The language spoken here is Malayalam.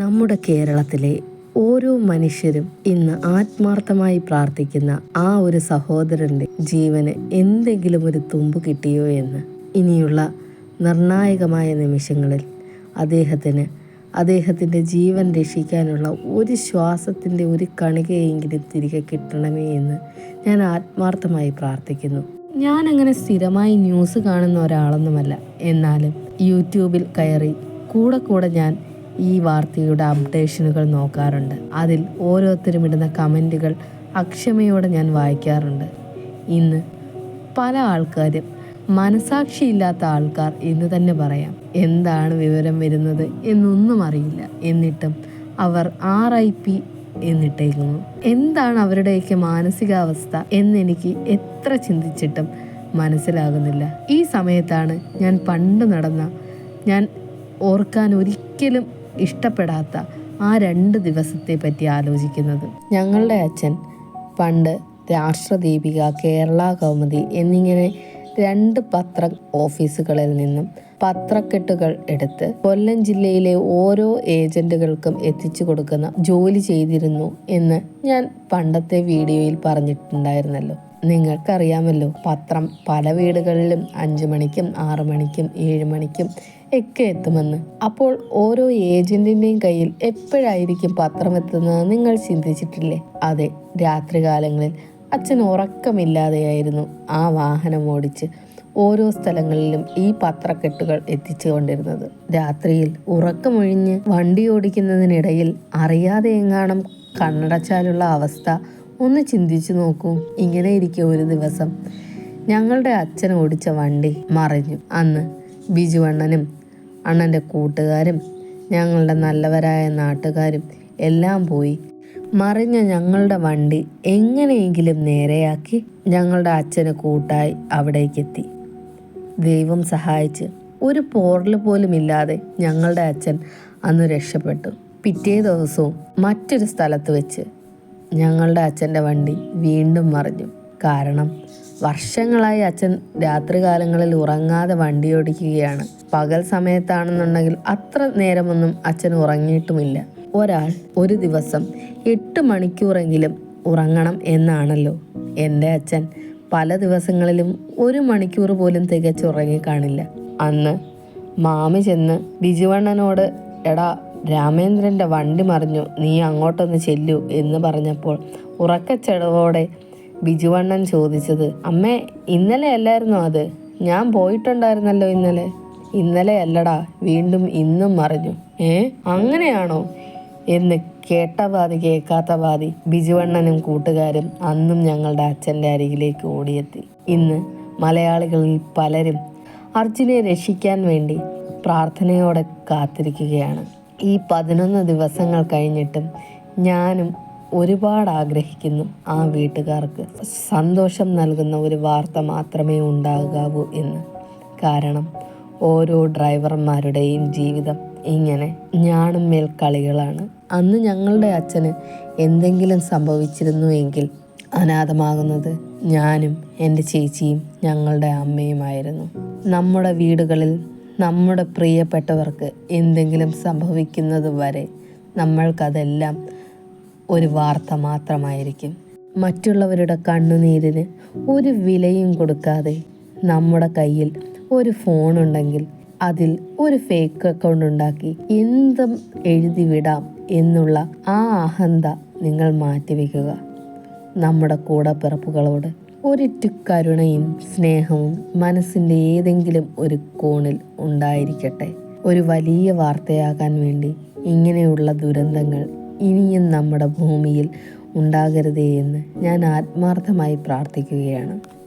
നമ്മുടെ കേരളത്തിലെ ഓരോ മനുഷ്യരും ഇന്ന് ആത്മാർത്ഥമായി പ്രാർത്ഥിക്കുന്ന ആ ഒരു സഹോദരന്റെ ജീവന് എന്തെങ്കിലും ഒരു തുമ്പ് കിട്ടിയോ എന്ന് ഇനിയുള്ള നിർണായകമായ നിമിഷങ്ങളിൽ അദ്ദേഹത്തിന് അദ്ദേഹത്തിന്റെ ജീവൻ രക്ഷിക്കാനുള്ള ഒരു ശ്വാസത്തിന്റെ ഒരു കണികയെങ്കിലും തിരികെ കിട്ടണമേ എന്ന് ഞാൻ ആത്മാർത്ഥമായി പ്രാർത്ഥിക്കുന്നു. ഞാൻ അങ്ങനെ സ്ഥിരമായി ന്യൂസ് കാണുന്ന ഒരാളൊന്നുമല്ല. എന്നാലും യൂട്യൂബിൽ കയറി കൂടെ കൂടെ ഞാൻ ഈ വാർത്തയുടെ അപ്ഡേഷനുകൾ നോക്കാറുണ്ട്. അതിൽ ഓരോരുത്തരും ഇടുന്ന കമന്റുകൾ അക്ഷമയോടെ ഞാൻ വായിക്കാറുണ്ട്. ഇന്ന് പല ആൾക്കാരും മനസാക്ഷിയില്ലാത്ത ആൾക്കാർ എന്ന് തന്നെ പറയാം. എന്താണ് വിവരം വരുന്നത് എന്നൊന്നും അറിയില്ല. എന്നിട്ടും അവർ ആർ ഐ പി എന്നിട്ടേക്കുന്നു. എന്താണ് അവരുടെയൊക്കെ മാനസികാവസ്ഥ എന്നെനിക്ക് എത്ര ചിന്തിച്ചിട്ടും മനസ്സിലാകുന്നില്ല. ഈ സമയത്താണ് ഞാൻ പണ്ട് നടന്ന ഞാൻ ഓർക്കാൻ ഒരിക്കലും ഇഷ്ടപ്പെടാത്ത ആ രണ്ട് ദിവസത്തെ പറ്റി ആലോചിക്കുന്നത്. ഞങ്ങളുടെ അച്ഛൻ പണ്ട് രാഷ്ട്രദീപിക കേരള കൗമുദി എന്നിങ്ങനെ രണ്ട് പത്ര ഓഫീസുകളിൽ നിന്നും പത്രക്കെട്ടുകൾ എടുത്ത് കൊല്ലം ജില്ലയിലെ ഓരോ ഏജന്റുകൾക്കും എത്തിച്ചു കൊടുക്കുന്ന ജോലി ചെയ്തിരുന്നു എന്ന് ഞാൻ പണ്ടത്തെ വീഡിയോയിൽ പറഞ്ഞിട്ടുണ്ടായിരുന്നല്ലോ. നിങ്ങൾക്കറിയാമല്ലോ പത്രം പല വീടുകളിലും അഞ്ചു മണിക്കും ആറു മണിക്കും ഏഴ് മണിക്കും ഒക്കെ എത്തുമെന്ന്. അപ്പോൾ ഓരോ ഏജന്റിന്റെയും കയ്യിൽ എപ്പോഴായിരിക്കും പത്രം എത്തുന്നത് നിങ്ങൾ ചിന്തിച്ചിട്ടില്ലേ? അതെ രാത്രികാലങ്ങളിൽ അച്ഛൻ ഉറക്കമില്ലാതെയായിരുന്നു ആ വാഹനം ഓടിച്ച് ഓരോ സ്ഥലങ്ങളിലും ഈ പത്രക്കെട്ടുകൾ എത്തിച്ചുകൊണ്ടിരുന്നത്. രാത്രിയിൽ ഉറക്കമൊഴിഞ്ഞ് വണ്ടി ഓടിക്കുന്നതിനിടയിൽ അറിയാതെ എങ്ങാണം കണ്ണടച്ചാലുള്ള അവസ്ഥ ഒന്ന് ചിന്തിച്ചു നോക്കൂ. ഇങ്ങനെ ഇരിക്കും ഒരു ദിവസം ഞങ്ങളുടെ അച്ഛൻ ഓടിച്ച വണ്ടി മറിഞ്ഞു. അന്ന് ബിജു അണ്ണനും അണ്ണന്റെ കൂട്ടുകാരും ഞങ്ങളുടെ നല്ലവരായ നാട്ടുകാരും എല്ലാം പോയി. മറിഞ്ഞ ഞങ്ങളുടെ വണ്ടി എങ്ങനെയെങ്കിലും നേരെയാക്കി ഞങ്ങളുടെ അച്ഛന് കൂട്ടായി അവിടേക്കെത്തി. ദൈവം സഹായിച്ച് ഒരു പോറൽ പോലും ഇല്ലാതെ ഞങ്ങളുടെ അച്ഛൻ അന്ന് രക്ഷപ്പെട്ടു. പിറ്റേ ദിവസവും മറ്റൊരു സ്ഥലത്ത് വെച്ച് ഞങ്ങളുടെ അച്ഛന്റെ വണ്ടി വീണ്ടും മറിഞ്ഞു. കാരണം വർഷങ്ങളായി അച്ഛൻ രാത്രികാലങ്ങളിൽ ഉറങ്ങാതെ വണ്ടി ഓടിക്കുകയാണ് പകൽ സമയത്താണെന്നുണ്ടെങ്കിൽ അത്ര നേരമൊന്നും അച്ഛൻ ഉറങ്ങിയിട്ടുമില്ല. ഒരാൾ ഒരു ദിവസം എട്ട് മണിക്കൂറെങ്കിലും ഉറങ്ങണം എന്നാണല്ലോ. എന്റെ അച്ഛൻ പല ദിവസങ്ങളിലും ഒരു മണിക്കൂർ പോലും തികച്ച് ഉറങ്ങിക്കാണില്ല. അന്ന് മാമി ചെന്ന് ബിജുവണ്ണനോട് എടാ രാമേന്ദ്രന്റെ വണ്ടി മറിഞ്ഞു. നീ അങ്ങോട്ടൊന്ന് ചെല്ലു എന്ന് പറഞ്ഞപ്പോൾ ഉറക്കച്ചെടവോടെ ബിജുവണ്ണൻ ചോദിച്ചത് അമ്മേ ഇന്നലെ അല്ലായിരുന്നോ അത്? ഞാൻ പോയിട്ടുണ്ടായിരുന്നല്ലോ ഇന്നലെ. ഇന്നലെ അല്ലടാ വീണ്ടും ഇന്നും മറിഞ്ഞു. ഏ അങ്ങനെയാണോ? എന്ന് കേട്ട പാതി കേൾക്കാത്ത പാതി ബിജുവണ്ണനും കൂട്ടുകാരും അന്നും ഞങ്ങളുടെ അച്ഛന്റെ അരികിലേക്ക് ഓടിയെത്തി. ഇന്ന് മലയാളികളിൽ പലരും അർജുനെ രക്ഷിക്കാൻ വേണ്ടി പ്രാർത്ഥനയോടെ കാത്തിരിക്കുകയാണ്. ഈ പതിനൊന്ന് ദിവസങ്ങൾ കഴിഞ്ഞിട്ടും ഞാനും ഒരുപാട് ആഗ്രഹിക്കുന്നു ആ വീട്ടുകാർക്ക്. സന്തോഷം നൽകുന്ന ഒരു വാർത്ത മാത്രമേ ഉണ്ടാകാവൂ എന്ന്. കാരണം ഓരോ ഡ്രൈവർമാരുടെയും ജീവിതം ഇങ്ങനെ ഞാണും മേൽ കളികളാണ് അന്ന് ഞങ്ങളുടെ അച്ഛന് എന്തെങ്കിലും സംഭവിച്ചിരുന്നു എങ്കിൽ അനാഥമാകുന്നത് ഞാനും എന്റെ ചേച്ചിയും ഞങ്ങളുടെ അമ്മയുമായിരുന്നു. നമ്മുടെ വീടുകളിൽ നമ്മുടെ പ്രിയപ്പെട്ടവർക്ക് എന്തെങ്കിലും സംഭവിക്കുന്നത് വരെ നമ്മൾക്കതെല്ലാം ഒരു വാർത്ത മാത്രമായിരിക്കും. മറ്റുള്ളവരുടെ കണ്ണുനീരിന് ഒരു വിലയും കൊടുക്കാതെ നമ്മുടെ കയ്യിൽ ഒരു ഫോണുണ്ടെങ്കിൽ അതിൽ ഒരു ഫേക്ക് അക്കൗണ്ട് ഉണ്ടാക്കി എന്തും എഴുതി വിടാം എന്നുള്ള ആ അഹന്ത നിങ്ങൾ മാറ്റിവെക്കുക. നമ്മുടെ കൂടപ്പിറപ്പുകളോട് ഒരിറ്റു കരുണയും സ്നേഹവും മനസ്സിന്റെ ഏതെങ്കിലും ഒരു കോണിൽ ഉണ്ടായിരിക്കട്ടെ. ഒരു വലിയ വാർത്തയാകാൻ വേണ്ടി ഇങ്ങനെയുള്ള ദുരന്തങ്ങൾ ഇനിയും നമ്മുടെ ഭൂമിയിൽ ഉണ്ടാകരുതേ എന്ന് ഞാൻ ആത്മാർത്ഥമായി പ്രാർത്ഥിക്കുകയാണ്.